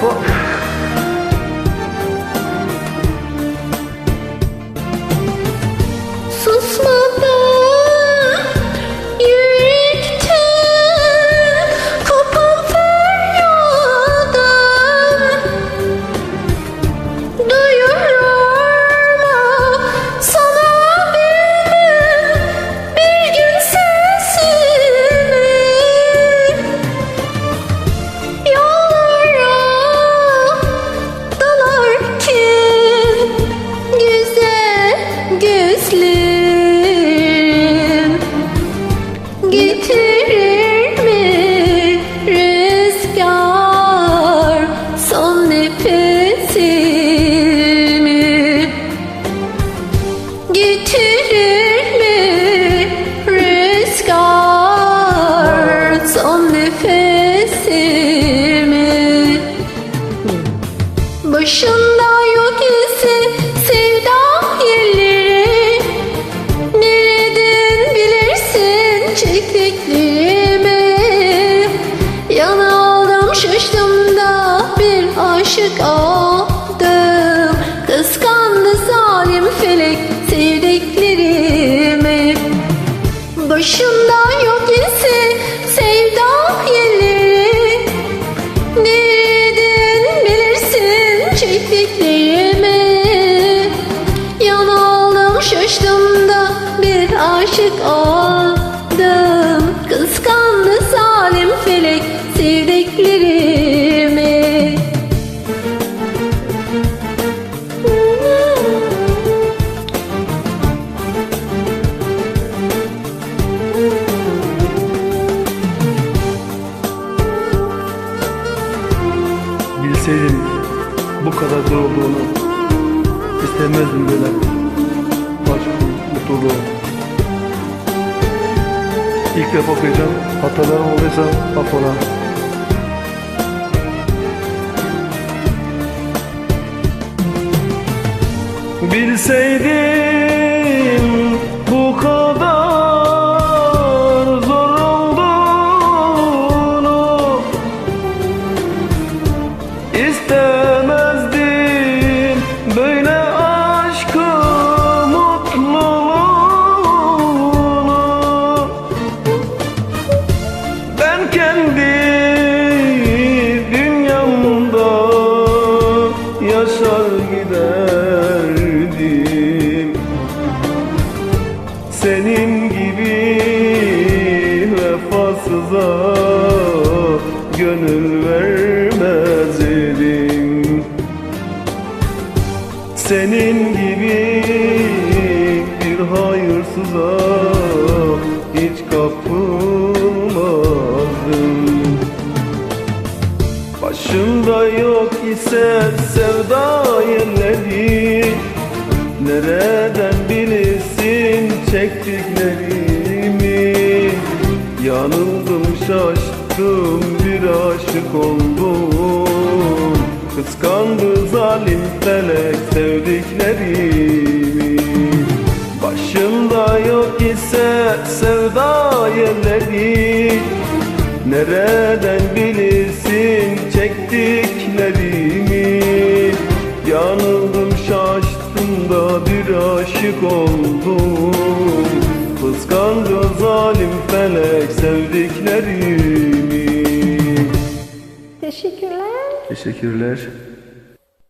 不 This. Felek sevdiklerimi. Başında yok ise sevda yerleri Nereden bilirsin çektiklerimi? Yanıldım şaştım da bir aşık oldum. Kıskandı zalim felek sevdiklerimi Bilseydim bu kadar zor olduğunu istemezdim böyle aşkın, mutluluğu. İlk defa okuyacağım. Hatalarım olduysa affola. Bilseydim ise sevda yerleri Nereden bilirsin çektiklerimi? Yanıldım şaştım bir aşık oldum. Kıskandı zalim felek sevdiklerimi. Başımda yok ise sevda yerleri Nereden bilirsin çektiklerimi aşık oldum. Kıskandı zalim felek sevdiklerimi. Teşekkürler. Teşekkürler